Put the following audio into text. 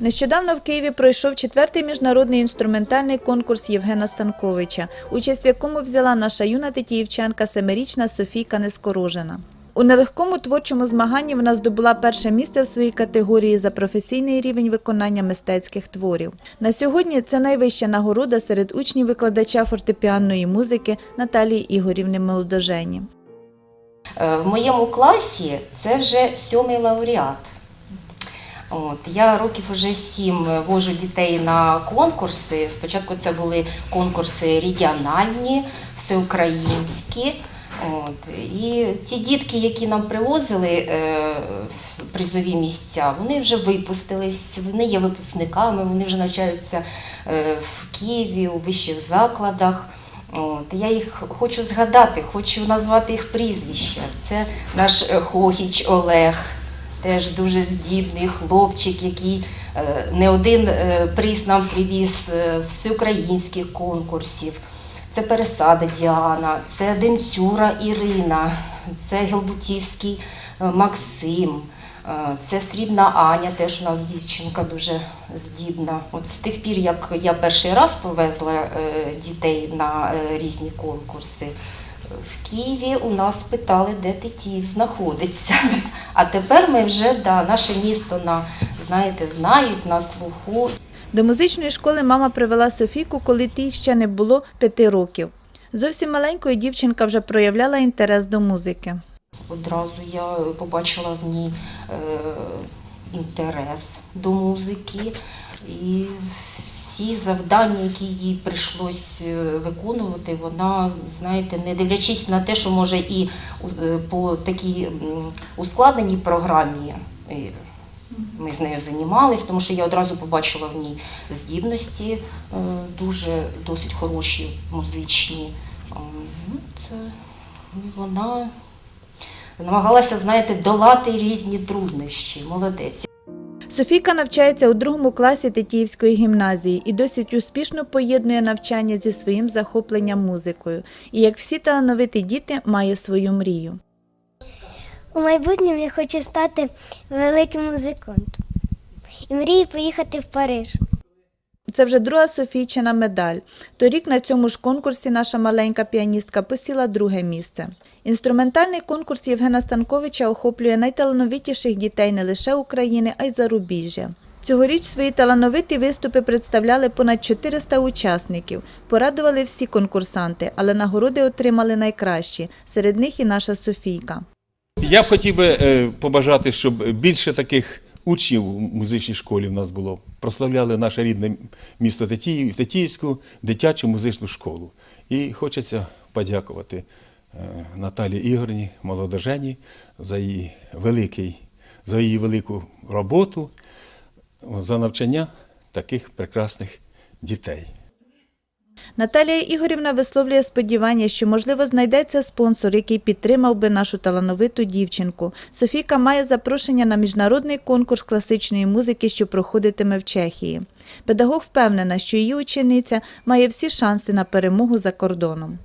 Нещодавно в Києві пройшов четвертий міжнародний інструментальний конкурс Євгена Станковича, участь в якому взяла наша юна тетіївчанка семирічна Софійка Нескорожена. У нелегкому творчому змаганні вона здобула перше місце в своїй категорії за професійний рівень виконання мистецьких творів. На сьогодні це найвища нагорода серед учнів викладача фортепіанної музики Наталії Ігорівни Молодожені. Е, В моєму класі це вже сьомий лауреат. От, я років вже сім вожу дітей на конкурси. Спочатку це були конкурси регіональні, всеукраїнські. От, і ті дітки, які нам привозили е, призові місця, вони вже випустились, вони є випускниками, вони вже навчаються е, в Києві, у вищих закладах. От, я їх хочу згадати, хочу назвати їх прізвища. Це наш е, Хогіч Олег, теж дуже здібний хлопчик, який е, не один е, приз нам привіз е, з всеукраїнських конкурсів. Це Пересада Діана, це Демцюра Ірина, це Гелбутівський Максим. Це срібна Аня, теж у нас дівчинка дуже здібна. От з тих пір, як я перший раз повезла дітей на різні конкурси, в Києві у нас питали, де Тетіїв знаходиться. А тепер ми вже да, наше місто на, знаєте, знають на слуху. До музичної школи мама привела Софійку, коли тій ще не було п'яти років. Зовсім маленькою дівчинка вже проявляла інтерес до музики. Одразу я побачила в ній е, інтерес до музики. І всі завдання, які їй прийшлось е, виконувати, вона, знаєте, не дивлячись на те, що може і е, по такій ускладненій програмі е, ми з нею займалися, тому що я одразу побачила в ній здібності дуже досить хороші музичні. Ем, ну, вона намагалася, знаєте, долати різні труднощі. Молодець. Софійка навчається у другому класі Тетіївської гімназії і досить успішно поєднує навчання зі своїм захопленням музикою. І як всі талановиті діти, має свою мрію. У майбутньому я хочу стати великим музикантом. І мрію поїхати в Париж. Це вже друга Софійчина медаль. Торік на цьому ж конкурсі наша маленька піаністка посіла друге місце. Інструментальний конкурс Євгена Станковича охоплює найталановитіших дітей не лише України, а й зарубіжжя. Цьогоріч свої талановиті виступи представляли понад 400 учасників. Порадували всі конкурсанти, але нагороди отримали найкращі. Серед них і наша Софійка. Я б хотів би е, побажати, щоб більше таких учнів в музичній школі в нас було. Прославляли наше рідне місто Тетіїв, Тетіївську дитячу музичну школу. І хочеться подякувати е, Наталі Ігорні, молодожені, за її великий, за її велику роботу, за навчання таких прекрасних дітей. Наталія Ігорівна висловлює сподівання, що, можливо, знайдеться спонсор, який підтримав би нашу талановиту дівчинку. Софійка має запрошення на міжнародний конкурс класичної музики, що проходитиме в Чехії. Педагог впевнена, що її учениця має всі шанси на перемогу за кордоном.